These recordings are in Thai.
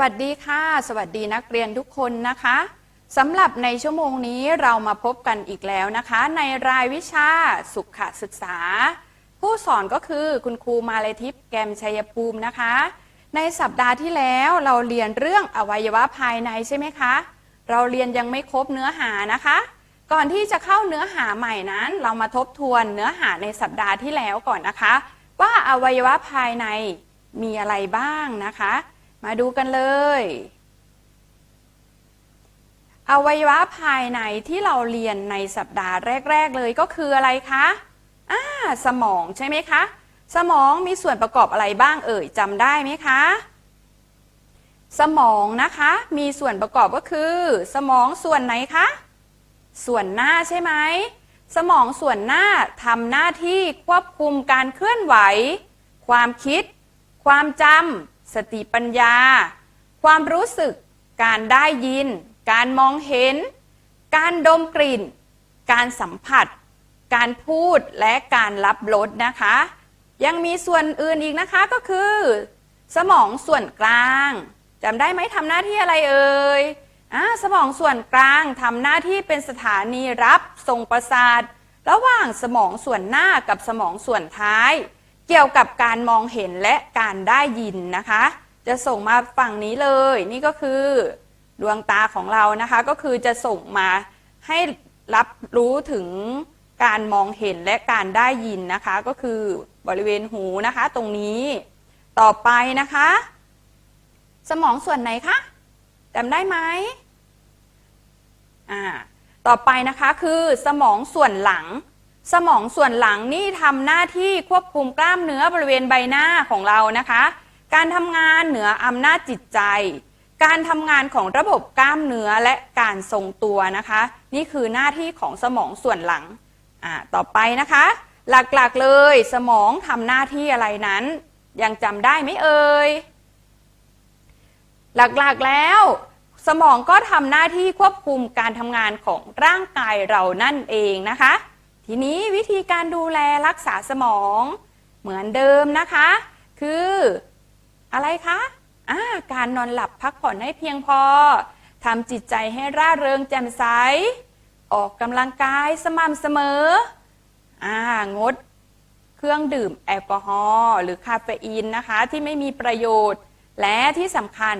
วัสดีค่ะ สวัสดีนักเรียนทุกคนนะคะสำหรับในชั่วโมงนี้เรามาพบกันอีกแล้วนะคะ ในรายวิชาสุขศึกษา ผู้สอนก็คือคุณครูมาเลทิพย์แกมชัยภูมินะคะ ในสัปดาห์ที่แล้วเราเรียนเรื่องอวัยวะภายในใช่ไหมคะ เราเรียนยังไม่ครบเนื้อหานะคะ ก่อนที่จะเข้าเนื้อหาใหม่นั้น เรามาทบทวนเนื้อหาในสัปดาห์ที่แล้วก่อนนะคะ ว่าอวัยวะภายในมีอะไรบ้างนะคะ มาดูกันเลย อวัยวะภายในที่เราเรียนในสัปดาห์แรก ๆ เลยก็คืออะไรคะอ่าสมองใช่ไหมคะ สมองมีส่วนประกอบอะไรบ้างเอ่ยจำได้ไหมคะ สมองนะคะมีส่วนประกอบก็คือ สมองส่วนไหนคะ ส่วนหน้าใช่ไหมสมองส่วนหน้าทำหน้าที่ควบคุมการเคลื่อนไหว ความคิด ความจำ สติปัญญา ความรู้สึก การได้ยิน การมองเห็น การดมกลิ่น การสัมผัส การพูดและการรับรสนะคะ ยังมีส่วนอื่นอีกนะคะก็คือ สมองส่วนกลางจำได้ไหมทำหน้าที่อะไรเอ่ยอ่าสมองส่วนกลางทำหน้าที่เป็นสถานีรับส่งประสาท ระหว่างสมองส่วนหน้ากับสมองส่วนท้าย เกี่ยวกับการมองเห็นและการได้ยินนะคะ จะส่งมาฝั่งนี้เลย นี่ก็คือดวงตาของเรานะคะก็คือจะส่งมาให้รับรู้ถึงการมองเห็นและการได้ยินนะคะ ก็คือบริเวณหูนะคะ ตรงนี้ต่อไปนะคะ สมองส่วนไหนคะจำได้ไหมอ่าต่อไปนะคะคือสมองส่วนหลัง สมองส่วนหลังนี่ทำหน้าที่ควบคุมกล้ามเนื้อบริเวณใบหน้าของเรานะคะ การทำงานเหนืออำนาจจิตใจ การทำงานของระบบกล้ามเนื้อและการทรงตัวนะคะ นี่คือหน้าที่ของสมองส่วนหลังอ่าต่อไปนะคะ หลักๆเลยสมองทำหน้าที่อะไรนั้น ยังจำได้ไหมเอ่ยหลักๆแล้วสมองก็ทำหน้าที่ควบคุมการทำงานของร่างกายเรานั่นเองนะคะ ทีนี้วิธีการดูแลรักษาสมองเหมือนเดิมนะคะ คืออะไรคะาการนอนหลับพักผ่อนให้เพียงพอทำจิตใจให้ร่าเริงแจ่มใส ออกกำลังกายสม่ำเสมอองดเครื่องดื่มแอลกอฮอล์หรือคาเฟอีนนะคะ ที่ไม่มีประโยชน์ และที่สำคัญ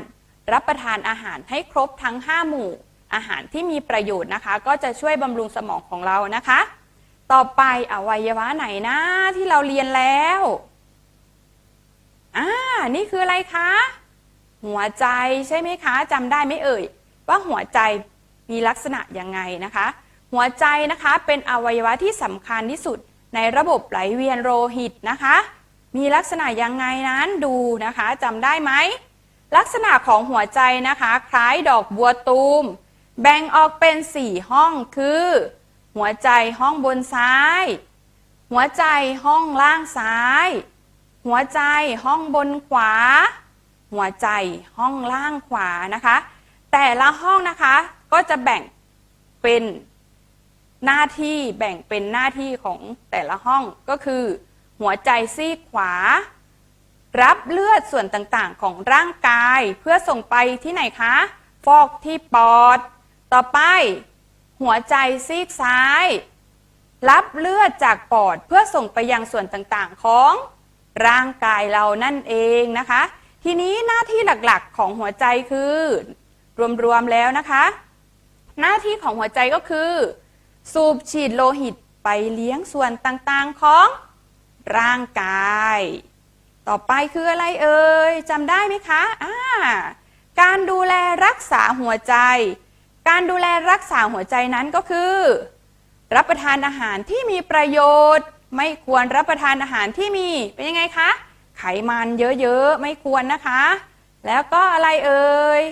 รับประทานอาหารให้ครบทั้ง 5 หมู่ อาหารที่มีประโยชน์นะคะ ก็จะช่วยบำรุงสมองของเรานะคะ ต่อไปอวัยวะไหนนะ ที่เราเรียนแล้ว อ่า นี่คืออะไรคะ หัวใจใช่ไหมคะจำได้ไหมเอ่ย ว่าหัวใจมีลักษณะยังไงนะคะ หัวใจนะคะเป็นอวัยวะที่สำคัญที่สุดในระบบไหลเวียนโลหิตนะคะ มีลักษณะยังไงนั้นดูนะคะจำได้ไหม ลักษณะของหัวใจนะคะ คล้ายดอกบัวตูม แบ่งออกเป็น 4 ห้องคือ หัวใจห้องบนซ้าย หัวใจห้องล่างซ้าย หัวใจห้องบนขวา หัวใจห้องล่างขวานะคะ แต่ละห้องนะคะก็จะแบ่งเป็นหน้าที่แบ่งเป็นหน้าที่ของแต่ละห้องก็คือ หัวใจซีกขวา รับเลือดส่วนต่างๆของร่างกายเพื่อส่งไปที่ไหนคะ ฟอกที่ปอด ต่อไป หัวใจซีกซ้าย รับเลือดจากปอดเพื่อส่งไปยังส่วนต่างๆของร่างกายเรานั่นเองนะคะ ทีนี้หน้าที่หลักๆของหัวใจคือ รวมๆแล้วนะคะ หน้าที่ของหัวใจก็คือ สูบฉีดโลหิตไปเลี้ยงส่วนต่างๆของร่างกาย ต่อไปคืออะไรเอ่ยจำได้ไหมคะอ่าการดูแลรักษาหัวใจ การดูแลรักษาหัวใจนั้นก็คือ รับประทานอาหารที่มีประโยชน์ ไม่ควรรับประทานอาหารที่มีเป็นยังไงคะ ไขมันเยอะๆ ไม่ควรนะคะ แล้วก็อะไรเอ่ย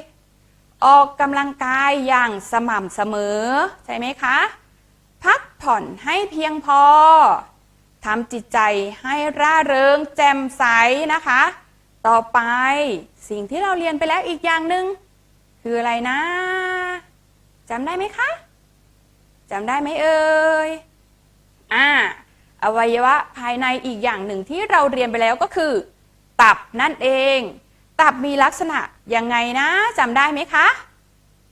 ออกกำลังกายอย่างสม่ำเสมอ ใช่ไหมคะ พักผ่อนให้เพียงพอทำจิตใจให้ร่าเริงแจ่มใสนะคะ ต่อไปสิ่งที่เราเรียนไปแล้วอีกอย่างหนึ่งคืออะไรนะ จำได้ไหมคะจำได้ไหมเอ่ยอ่าอวัยวะภายในอีกอย่างหนึ่งที่เราเรียนไปแล้วก็คือ ตับนั่นเอง ตับมีลักษณะยังไงนะจำได้ไหมคะ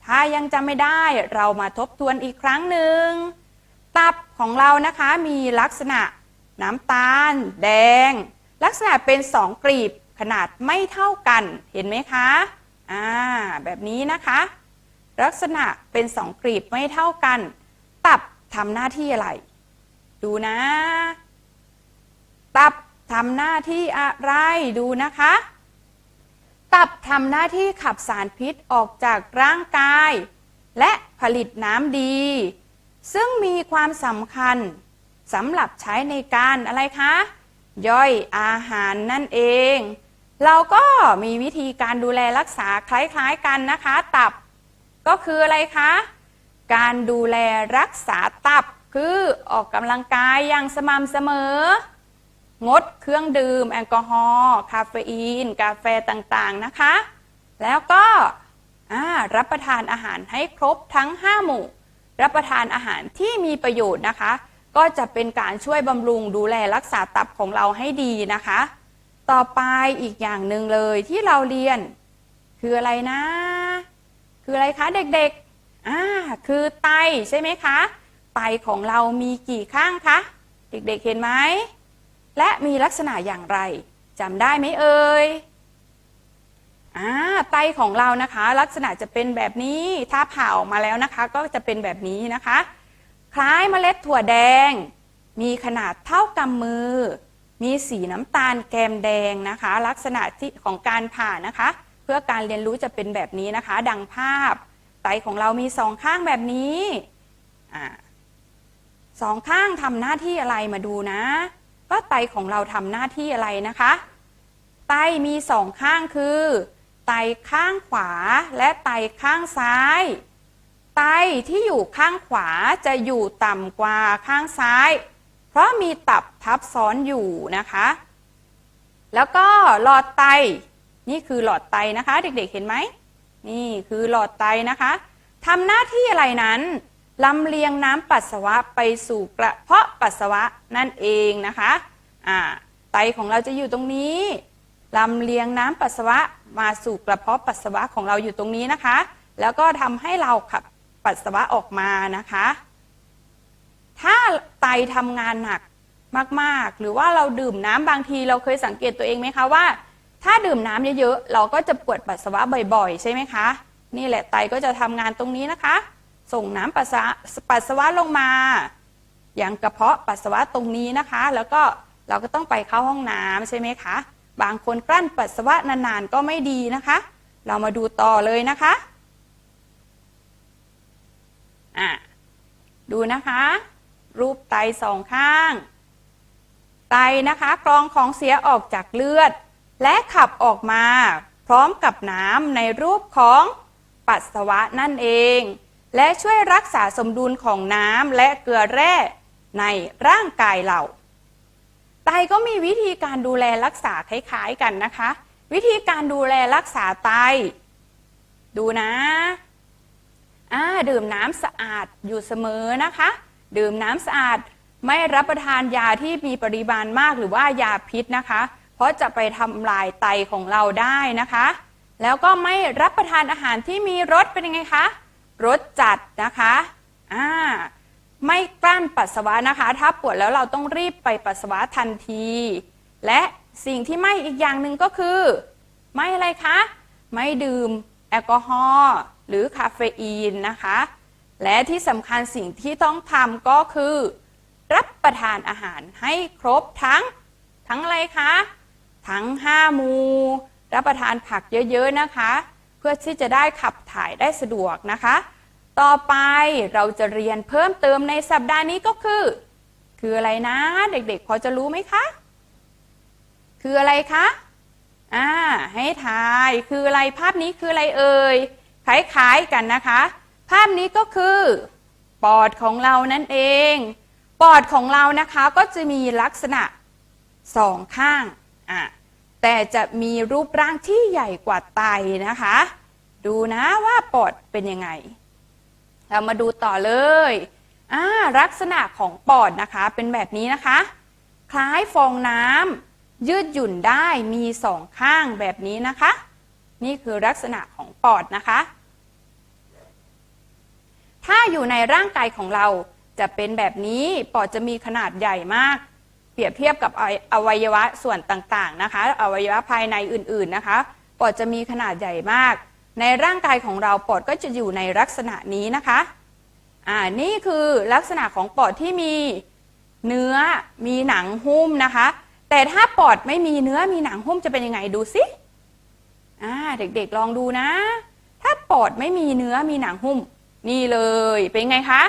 ถ้ายังจำไม่ได้เรามาทบทวนอีกครั้งหนึ่ง ตับของเรานะคะมีลักษณะน้ำตาล แดง ลักษณะเป็นสองกลีบขนาดไม่เท่ากันเห็นไหมคะ อ่า แบบนี้นะคะ ลักษณะเป็นสองกลีบไม่เท่ากัน ตับทำหน้าที่อะไร ดูนะ ตับทำหน้าที่อะไรดูนะคะ ตับทำหน้าที่ขับสารพิษออกจากร่างกาย และผลิตน้ำดี ซึ่งมีความสำคัญสำหรับใช้ในการอะไรคะ ย่อยอาหารนั่นเอง เราก็มีวิธีการดูแลรักษาคล้ายๆกันนะคะ ตับ ก็คืออะไรคะ การดูแลรักษาตับคือออกกำลังกายอย่างสม่ำเสมอ งดเครื่องดื่ม แอลกอฮอล์คาเฟอีน กาแฟต่างๆนะคะ แล้วก็รับประทานอาหารให้ครบทั้ง 5 หมู่ รับประทานอาหารที่มีประโยชน์นะคะ ก็จะเป็นการช่วยบำรุงดูแลรักษาตับของเราให้ดีนะคะ ต่อไปอีกอย่างหนึ่งเลยที่เราเรียน คืออะไรนะ คืออะไรคะเด็กๆ อ่า คือไตใช่ไหมคะ ไตของเรามีกี่ข้างคะ เด็กๆ เห็นไหม และมีลักษณะอย่างไรจำได้ไหมเอ่ย อ่า ไตของเรานะคะ ลักษณะจะเป็นแบบนี้ ถ้าผ่าออกมาแล้วนะคะ ก็จะเป็นแบบนี้นะคะ คล้ายเมล็ดถั่วแดง มีขนาดเท่ากำมือ มีสีน้ำตาลแกมแดงนะคะ ลักษณะที่ของการผ่านะคะ เพื่อการเรียนรู้จะเป็นแบบนี้นะคะ ดังภาพ ไตของเรามีสองข้างแบบนี้อสองข้างทำหน้าที่อะไรมาดูนะว่าไตของเราทำหน้าที่อะไรนะคะ ไตมีสองข้างคือ ไตข้างขวาและไตข้างซ้าย ไตที่อยู่ข้างขวาจะอยู่ต่ำกว่าข้างซ้าย เพราะมีตับทับซ้อนอยู่นะคะ แล้วก็หลอดไต นี่คือหลอดไตนะคะ เด็กๆเห็นไหมนี่คือหลอดไตนะคะทำหน้าที่อะไรนั้นลำเลียงน้ำปัสสาวะไปสู่กระเพาะปัสสาวะนั่นเองนะคะอ่าไตของเราจะอยู่ตรงนี้ลำเลียงน้ำปัสสาวะมาสู่กระเพาะปัสสาวะของเราอยู่ตรงนี้นะคะ แล้วก็ทำให้เราขับปัสสาวะออกมานะคะ ถ้าไตทำงานหนักมาก ๆ หรือว่าเราดื่มน้ำบางทีเราเคยสังเกตตัวเองไหมคะว่า ถ้าดื่มน้ำเยอะๆ เราก็จะปวดปัสสาวะบ่อยๆ ใช่ไหมคะ นี่แหละไตก็จะทำงานตรงนี้นะคะ ส่งน้ำปัสสาวะปัสสาวะลงมา อย่างกระเพาะปัสสาวะตรงนี้นะคะ แล้วก็เราก็ต้องไปเข้าห้องน้ำใช่ไหมคะ บางคนกลั้นปัสสาวะนานๆ ก็ไม่ดีนะคะ เรามาดูต่อเลยนะคะอะดูนะคะ รูปไตสองข้าง ไตนะคะกรองของเสียออกจากเลือด และขับออกมาพร้อมกับน้ำในรูปของปัสสาวะนั่นเอง และช่วยรักษาสมดุลของน้ำและเกลือแร่ในร่างกายเราไตก็มีวิธีการดูแลรักษาคล้ายๆกันนะคะ วิธีการดูแลรักษาไต ดูนะอ่าดื่มน้ำสะอาดอยู่เสมอนะคะ ดื่มน้ำสะอาดไม่รับประทานยาที่มีปริมาณมากหรือว่ายาพิษนะคะ เพราะจะไปทำลายไตของเราได้นะคะ แล้วก็ไม่รับประทานอาหารที่มีรสเป็นยังไงคะรสจัดนะคะอ่าไม่กลั้นปัสสาวะนะคะ ถ้าปวดแล้วเราต้องรีบไปปัสสาวะทันที และสิ่งที่ไม่อีกอย่างหนึ่งก็คือ ไม่อะไรคะ ไม่ดื่มแอลกอฮอล์หรือคาเฟอีนนะคะ และที่สำคัญสิ่งที่ต้องทำก็คือ รับประทานอาหารให้ครบทั้ง ทั้งอะไรคะ ทั้ง5หมู่รับประทานผักเยอะๆนะคะ เพื่อที่จะได้ขับถ่ายได้สะดวกนะคะ ต่อไปเราจะเรียนเพิ่มเติมในสัปดาห์นี้ก็คือ คืออะไรนะเด็กๆ พอจะรู้ไหมคะ คืออะไรคะอ่าให้ทายคืออะไรภาพนี้คืออะไรเอ่ยคล้ายๆกันนะคะ ภาพนี้ก็คือปอดของเรานั่นเอง ปอดของเรานะคะก็จะมีลักษณะสองข้าง อะแต่จะมีรูปร่างที่ใหญ่กว่าไตนะคะ ดูนะว่าปอดเป็นยังไง เรามาดูต่อเลยอ่าลักษณะของปอดนะคะ เป็นแบบนี้นะคะ คล้ายฟองน้ำยืดหยุ่นได้มีสองข้างแบบนี้นะคะ นี่คือลักษณะของปอดนะคะ ถ้าอยู่ในร่างกายของเราจะเป็นแบบนี้ปอดจะมีขนาดใหญ่มาก เปรียบเทียบกับอวัยวะส่วนต่างๆนะคะ อวัยวะภายในอื่นๆนะคะปอดจะมีขนาดใหญ่มาก ในร่างกายของเราปอดก็จะอยู่ในลักษณะนี้นะคะอ่านี่คือลักษณะของปอดที่มีเนื้อมีหนังหุ้มนะคะ แต่ถ้าปอดไม่มีเนื้อมีหนังหุ้มจะเป็นยังไงดูสิอ่าเด็กๆลองดูนะ ถ้าปอดไม่มีเนื้อมีหนังหุ้ม นี่เลยเป็นไงคะ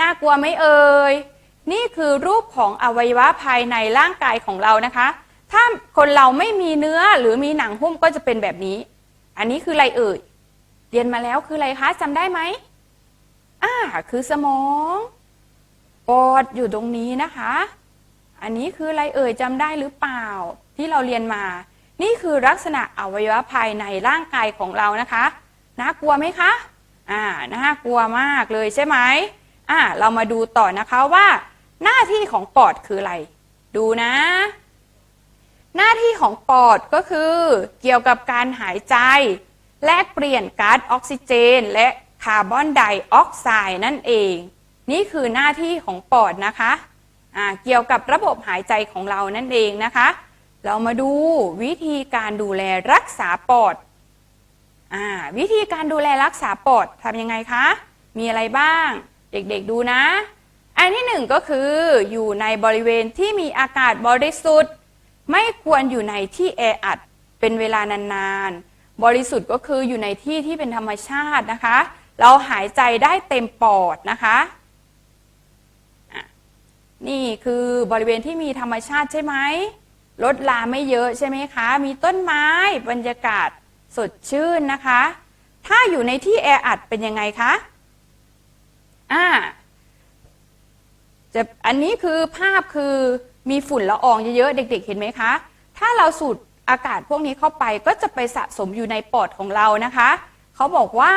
น่ากลัวไหมเอ่ย นี่คือรูปของอวัยวะภายในร่างกายของเรานะคะ ถ้าคนเราไม่มีเนื้อหรือมีหนังหุ้มก็จะเป็นแบบนี้ อันนี้คืออะไรเอ่ย เรียนมาแล้วคืออะไรคะจำได้ไหมอ่าคือสมองปอดอยู่ตรงนี้นะคะ อันนี้คืออะไรเอ่ยจำได้หรือเปล่า ที่เราเรียนมา นี่คือลักษณะอวัยวะภายในร่างกายของเรานะคะน่ากลัวไหมคะ อ่าน่ากลัวมากเลยใช่ไหมอ่าเรามาดูต่อนะคะว่า หน้าที่ของปอดคืออะไร ดูนะ หน้าที่ของปอดก็คือเกี่ยวกับการหายใจ แลกเปลี่ยนก๊าซออกซิเจน และคาร์บอนไดออกไซด์นั่นเอง นี่คือหน้าที่ของปอดนะคะอ่าเกี่ยวกับระบบหายใจของเรานั่นเองนะคะ เรามาดูวิธีการดูแลรักษาปอดอวิธีการดูแลรักษาปอดทำยังไงคะ มีอะไรบ้าง เด็กๆดูนะ อันที่หนึ่งก็คืออยู่ในบริเวณที่มีอากาศบริสุทธิ์ ไม่ควรอยู่ในที่แออัดเป็นเวลานานๆ บริสุทธิ์ก็คืออยู่ในที่ที่เป็นธรรมชาตินะคะ เราหายใจได้เต็มปอดนะคะนี่คือบริเวณที่มีธรรมชาติใช่ไหมรถลาไม่เยอะใช่ไหมคะ มีต้นไม้บรรยากาศสดชื่นนะคะ ถ้าอยู่ในที่แออัดเป็นยังไงคะ อ่า จะอันนี้คือภาพคือมีฝุ่นละอองเยอะๆ เด็ก ๆ เห็นไหมคะ ถ้าเราสูดอากาศพวกนี้เข้าไปก็จะไปสะสมอยู่ในปอดของเรานะคะ เขาบอกว่า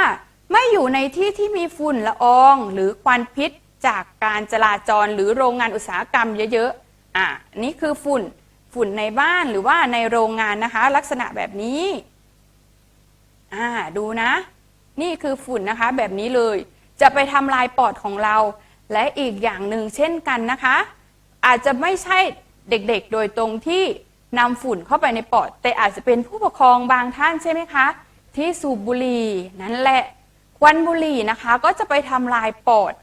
ไม่อยู่ในที่ที่มีฝุ่นละอองหรือควันพิษจากการจราจรหรือโรงงานอุตสาหกรรมเยอะๆ อ่านี่คือฝุ่นฝุ่นในบ้านหรือว่าในโรงงานนะคะ ลักษณะแบบนี้ อ่าดูนะ นี่คือฝุ่นนะคะแบบนี้เลย จะไปทำลายปอดของเรา และอีกอย่างหนึ่งเช่นกันนะคะ อาจจะไม่ใช่เด็กๆ โดยตรงที่นำฝุ่นเข้าไปในปอด แต่อาจจะเป็นผู้ปกครองบางท่านใช่ไหมคะ ที่สูบบุหรี่นั่นแหละควันบุหรี่นะคะก็จะไปทำลายปอด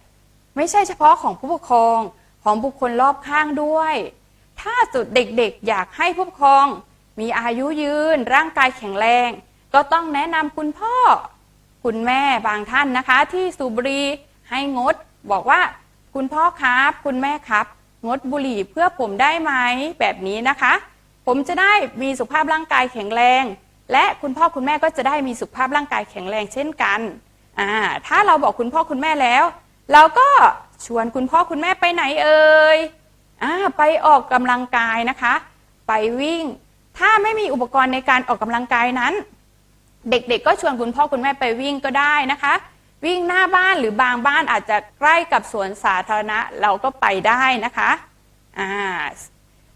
ไม่ใช่เฉพาะของผู้ปกครองของบุคคลรอบข้างด้วย ถ้าสุดเด็กๆ อยากให้ผู้ปกครอง มีอายุยืน ร่างกายแข็งแรง ก็ต้องแนะนำคุณพ่อ คุณแม่บางท่านนะคะ ที่สูบบุหรี่ให้งด บอกว่าคุณพ่อครับ คุณแม่ครับ งดบุหรี่เพื่อผมได้ไหมแบบนี้นะคะ ผมจะได้มีสุขภาพร่างกายแข็งแรง และคุณพ่อคุณแม่ก็จะได้มีสุขภาพร่างกายแข็งแรงเช่นกันอ่าถ้าเราบอกคุณพ่อคุณแม่แล้ว เราก็ชวนคุณพ่อคุณแม่ไปไหนเอ่ยอ่าไปออกกำลังกายนะคะ ไปวิ่ง ถ้าไม่มีอุปกรณ์ในการออกกำลังกายนั้น เด็กๆก็ชวนคุณพ่อคุณแม่ไปวิ่งก็ได้นะคะ วิ่งหน้าบ้านหรือบางบ้านอาจจะใกล้กับสวนสาธารณะเราก็ไปได้นะคะอ่า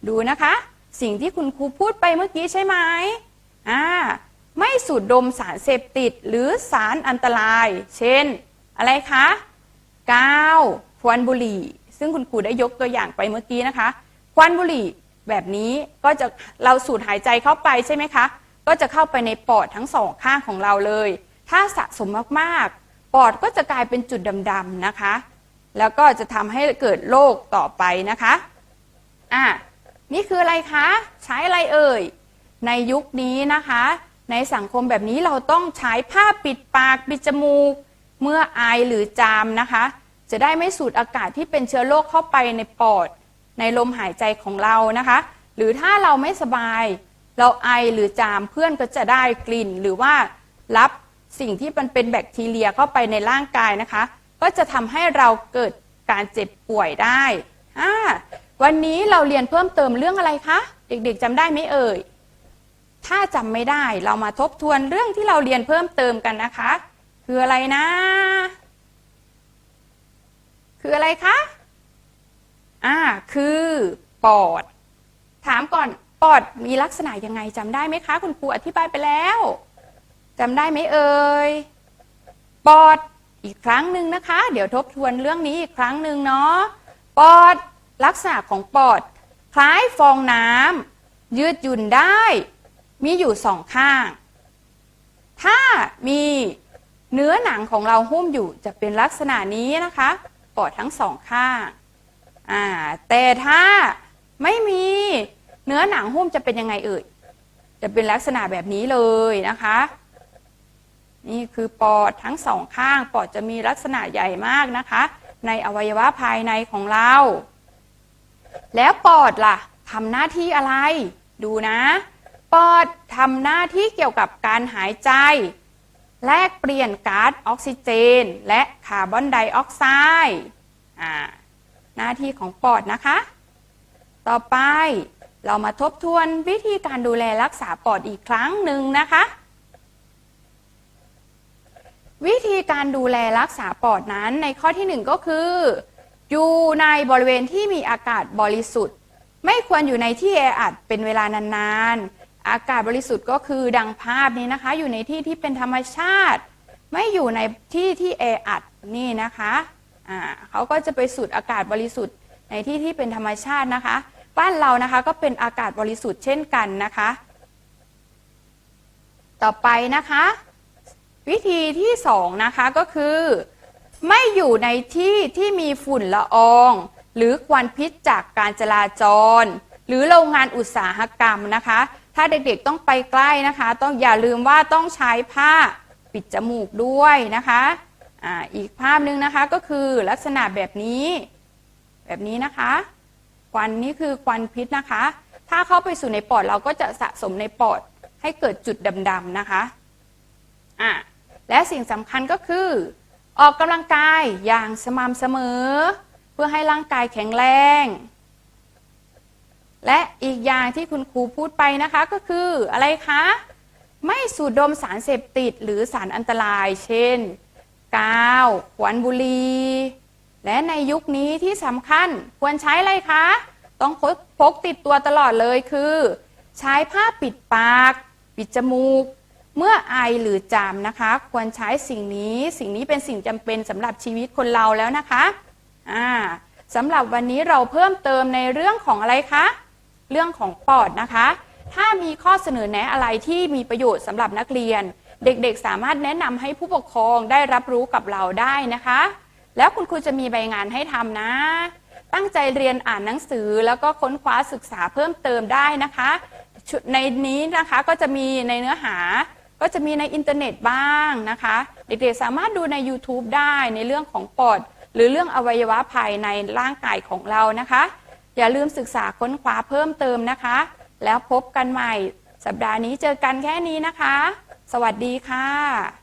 ดูนะคะ สิ่งที่คุณครูพูดไปเมื่อกี้ใช่ไหมอ่าไม่สูดดมสารเสพติดหรือสารอันตราย เช่น อะไรคะกาวควันบุหรี่ ซึ่งคุณครูได้ยกตัวอย่างไปเมื่อกี้นะคะควันบุหรี่แบบนี้ก็จะเราสูดหายใจเข้าไปใช่ไหมคะ ก็จะเข้าไปในปอดทั้งสองข้างของเราเลย ถ้าสะสมมากๆ ปอดก็จะกลายเป็นจุดดำๆนะคะ แล้วก็จะทำให้เกิดโรคต่อไปนะคะอะนี่คืออะไรคะ ใช้อะไรเอ่ย ในยุคนี้นะคะ ในสังคมแบบนี้เราต้องใช้ผ้าปิดปากปิดจมูก เมื่อไอหรือจามนะคะ จะได้ไม่สูดอากาศที่เป็นเชื้อโรคเข้าไปในปอด ในลมหายใจของเรานะคะ หรือถ้าเราไม่สบาย เราไอหรือจามเพื่อนก็จะได้กลิ่น หรือว่ารับ สิ่งที่มันเป็นแบคทีเรียเข้าไปในร่างกายนะคะ ก็จะทำให้เราเกิดการเจ็บป่วยได้วันนี้เราเรียนเพิ่มเติมเรื่องอะไรคะ เด็กๆจำได้ไหมเอ่ย ถ้าจำไม่ได้เรามาทบทวนเรื่องที่เราเรียนเพิ่มเติมกันนะคะ คืออะไรนะ คืออะไรคะอ่าคือปอด ถามก่อนปอดมีลักษณะยังไงจำได้ไหมคะ คุณครูอธิบายไปแล้ว จำได้ไหมเอ่ย ปอด อีกครั้งหนึ่งนะคะ เดี๋ยวทบทวนเรื่องนี้อีกครั้งหนึ่งเนาะ ปอด ลักษณะของปอด คล้ายฟองน้ำยืดหยุ่นได้ มีอยู่สองข้าง ถ้ามีเนื้อหนังของเราหุ้มอยู่จะเป็นลักษณะนี้นะคะ ปอดทั้งสองข้าง อ่า แต่ถ้าไม่มีเนื้อหนังหุ้มจะเป็นยังไงเอ่ย จะเป็นลักษณะแบบนี้เลยนะคะ นี่คือปอดทั้งสองข้าง ปอดจะมีลักษณะใหญ่มากนะคะ ในอวัยวะภายในของเรา แล้วปอดล่ะทำหน้าที่อะไร ดูนะ ปอดทำหน้าที่เกี่ยวกับการหายใจ แลกเปลี่ยนก๊าซออกซิเจน และคาร์บอนไดออกไซด์หน้าที่ของปอดนะคะ ต่อไปเรามาทบทวนวิธีการดูแลรักษาปอดอีกครั้งหนึ่งนะคะ วิธีการดูแลรักษาปอดนั้นในข้อที่หนึ่งก็คือ อยู่ในบริเวณที่มีอากาศบริสุทธิ์ ไม่ควรอยู่ในที่แออัดเป็นเวลานานๆ อากาศบริสุทธิ์ก็คือดังภาพนี้นะคะ อยู่ในที่ที่เป็นธรรมชาติ ไม่อยู่ในที่ที่แออัดนี่นะคะอ่าเขาก็จะไปสูดอากาศบริสุทธิ์ในที่ที่เป็นธรรมชาตินะคะ บ้านเรานะคะก็เป็นอากาศบริสุทธิ์เช่นกันนะคะ ต่อไปนะคะ วิธีที่สองนะคะก็คือ ไม่อยู่ในที่ที่มีฝุ่นละออง หรือควันพิษจากการจราจร หรือโรงงานอุตสาหกรรมนะคะ ถ้าเด็กๆต้องไปใกล้นะคะ ต้องอย่าลืมว่าต้องใช้ผ้าปิดจมูกด้วยนะคะอ่าอีกภาพหนึ่งนะคะก็คือลักษณะแบบนี้ แบบนี้นะคะควันนี่คือควันพิษนะคะ ถ้าเข้าไปสู่ในปอดเราก็จะสะสมในปอดให้เกิดจุดดำๆนะคะอะ และสิ่งสำคัญก็คือ ออกกำลังกายอย่างสม่ำเสมอ เพื่อให้ร่างกายแข็งแรง และอีกอย่างที่คุณครูพูดไปนะคะก็คืออะไรคะ ไม่สูดดมสารเสพติดหรือสารอันตราย เช่น กาวขวานบุหรี่และในยุคนี้ที่สำคัญควรใช้อะไรคะ ต้องพกพกติดตัวตลอดเลยคือ ใช้ผ้าปิดปาก ปิดจมูก เมื่อไอหรือจามนะคะ ควรใช้สิ่งนี้สิ่งนี้เป็นสิ่งจำเป็นสำหรับชีวิตคนเราแล้วนะคะอ่าสำหรับวันนี้เราเพิ่มเติมในเรื่องของอะไรคะ เรื่องของปอดนะคะ ถ้ามีข้อเสนอแนะอะไรที่มีประโยชน์สำหรับนักเรียน เด็กๆ สามารถแนะนำให้ผู้ปกครองได้รับรู้กับเราได้นะคะ แล้วคุณครูจะมีใบงานให้ทำนะ ตั้งใจเรียนอ่านหนังสือแล้วก็ค้นคว้าศึกษาเพิ่มเติมได้นะคะ ในนี้นะคะก็จะมีในเนื้อหา ก็จะมีในอินเทอร์เน็ตบ้างนะคะ เด็กๆสามารถดูใน YouTube ได้ในเรื่องของปอด หรือเรื่องอวัยวะภายในร่างกายของเรานะคะ อย่าลืมศึกษาค้นคว้าเพิ่มเติมนะคะ แล้วพบกันใหม่ สัปดาห์นี้เจอกันแค่นี้นะคะ สวัสดีค่ะ